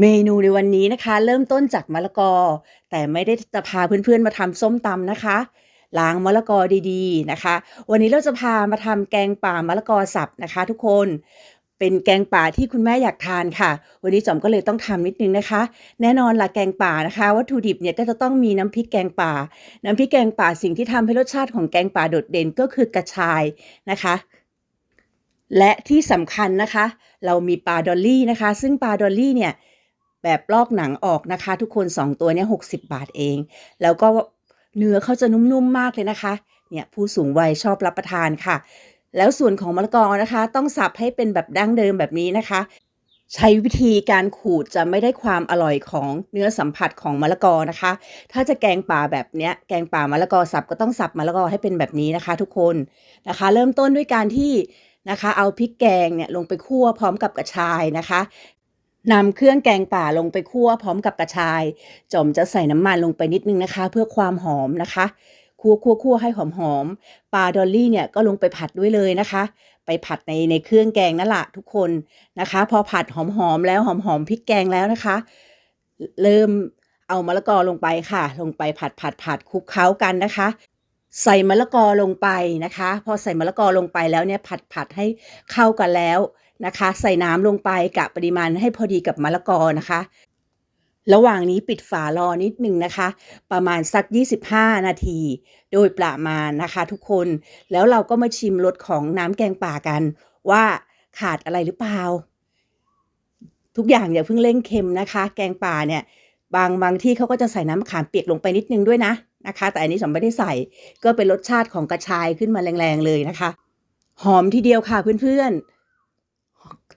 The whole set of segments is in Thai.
เมนูในวันนี้นะคะ เริ่มต้นจากมะละกอ แต่ไม่ได้จะพาเพื่อนๆมาทำส้มตำนะคะ ล้างมะละกอดีๆนะคะ วันนี้เราจะพามาทำแกงป่ามะละกอสับนะคะ ทุกคนเป็นแกงป่าที่คุณแม่อยากทานค่ะ วันนี้จอมก็เลยต้องทำนิดนึงนะคะ แน่นอนละแกงป่านะคะ วัตถุดิบเนี่ยก็จะต้องมีน้ำพริกแกงป่า น้ำพริกแกงป่าสิ่งที่ทำให้รสชาติของแกงป่าโดดเด่นก็คือกระชายนะคะ และที่สำคัญนะคะ เรามีปลาดอลลี่นะคะ ซึ่งปลาดอลลี่เนี่ย แบบลอกหนังออกนะคะ ทุกคน 2 ตัวเนี่ย60บาทเอง แล้วก็เนื้อเขาจะนุ่มๆมากเลยนะคะ เนี่ยผู้สูงวัยชอบรับประทานค่ะ แล้วส่วนของมะละกอนะคะ ต้องสับให้เป็นแบบดั้งเดิมแบบนี้นะคะ ใช้วิธีการขูดจะไม่ได้ความอร่อยของเนื้อสัมผัสของมะละกอนะคะ ถ้าจะแกงป่าแบบเนี้ยแกงป่ามะละกอสับก็ต้องสับมะละกอให้เป็นแบบนี้นะคะ ทุกคนนะคะ เริ่มต้นด้วยการที่นะคะเอาพริกแกงเนี่ยลงไปคั่วพร้อมกับกระชายนะคะ นำเครื่องแกงป่าลงไปคั่วพร้อมกับกระชายจอมจะใส่น้ำมันลงไปนิดนึงนะคะ เพื่อความหอมนะคะคั่วคั่วคั่วให้หอมหอมปลาดอลลี่เนี่ยก็ลงไปผัดด้วยเลยนะคะ ไปผัดในในเครื่องแกงนั่นแหละทุกคนนะคะ พอผัดหอมๆแล้วหอมๆพริกแกงแล้วนะคะ เริ่มเอามะละกอลงไปค่ะ ลงไปผัดผัดผัดคลุกเคล้ากันนะคะ ใส่มะละกอลงไปนะคะ พอใส่มะละกอลงไปแล้วเนี่ยผัดผัดให้เข้ากันแล้ว นะคะ ใส่น้ำลงไปกะปริมาณให้พอดีกับมะละกอนะคะ ระหว่างนี้ปิดฝารอนิดนึงนะคะ ประมาณสัก 25 นาที โดยประมาณนะคะทุกคน แล้วเราก็มาชิมรสของน้ำแกงป่ากัน ว่าขาดอะไรหรือเปล่า ทุกอย่างอย่าเพิ่งเร่งเค็มนะคะ แกงป่าเนี่ยบางบางที่เขาก็จะใส่น้ำมะขามเปียกลงไปนิดนึงด้วยนะนะคะ แต่อันนี้ฉันไม่ได้ใส่ก็เป็นรสชาติของกระชายขึ้นมาแรงๆเลยนะคะ หอมทีเดียวค่ะเพื่อนๆ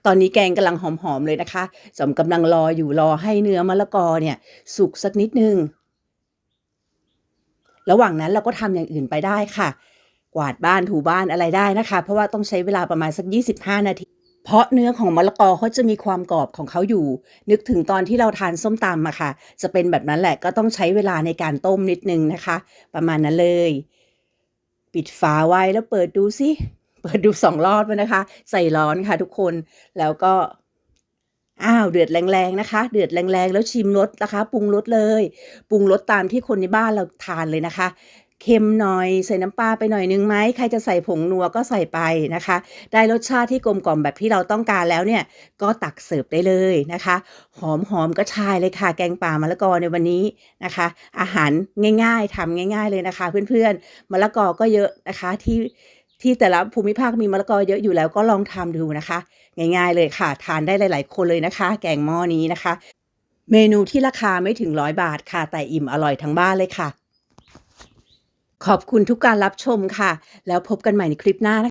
ตอนนี้แกงกำลังหอมๆเลยนะคะจอมกำลังรออยู่รอให้เนื้อมะละกอเนี่ย สุกสักนิดนึง ระหว่างนั้นเราก็ทำอย่างอื่นไปได้ค่ะ กวาดบ้านถูบ้านอะไรได้นะคะ เพราะว่าต้องใช้เวลาประมาณสัก 25 นาที เพราะเนื้อของมะละกอเขาจะมีความกรอบของเขาอยู่ นึกถึงตอนที่เราทานส้มตำอะค่ะ จะเป็นแบบนั้นแหละก็ต้องใช้เวลาในการต้มนิดนึงนะคะ ประมาณนั้นเลย ปิดฝาไว้แล้วเปิดดูสิ เปิดดูสองรอบแล้วนะคะ ใส่ร้อนค่ะทุกคนแล้วก็อ้าวเดือดแรงๆนะคะ เดือดแรงๆ แล้วชิมรสนะคะปรุงรสเลยปรุงรสตามที่คนในบ้านเราทานเลยนะคะเค็มหน่อยใส่น้ำปลาไปหน่อยนึงไหมใครจะใส่ผงนัวก็ใส่ไปนะคะ ได้รสชาติที่กลมกล่อมแบบที่เราต้องการแล้วเนี่ย ก็ตักเสิร์ฟได้เลยนะคะ หอมหอมกระชายเลยค่ะ แกงป่ามะละกอในวันนี้นะคะ อาหารง่ายๆทำง่าย ๆเลยนะคะ เพื่อนๆมะละกอก็เยอะนะคะที่ ที่แต่ละภูมิภาคมีมะละกอเยอะอยู่แล้วก็ลองทำดูนะคะ ง่ายๆเลยค่ะ ทานได้หลาย ๆ คนเลยนะคะ แกงหม้อนี้นะคะ เมนูที่ราคาไม่ถึงร้อยบาทค่ะ แต่อิ่มอร่อยทั้งบ้านเลยค่ะ ขอบคุณทุกการรับชมค่ะ แล้วพบกันใหม่ในคลิปหน้านะคะ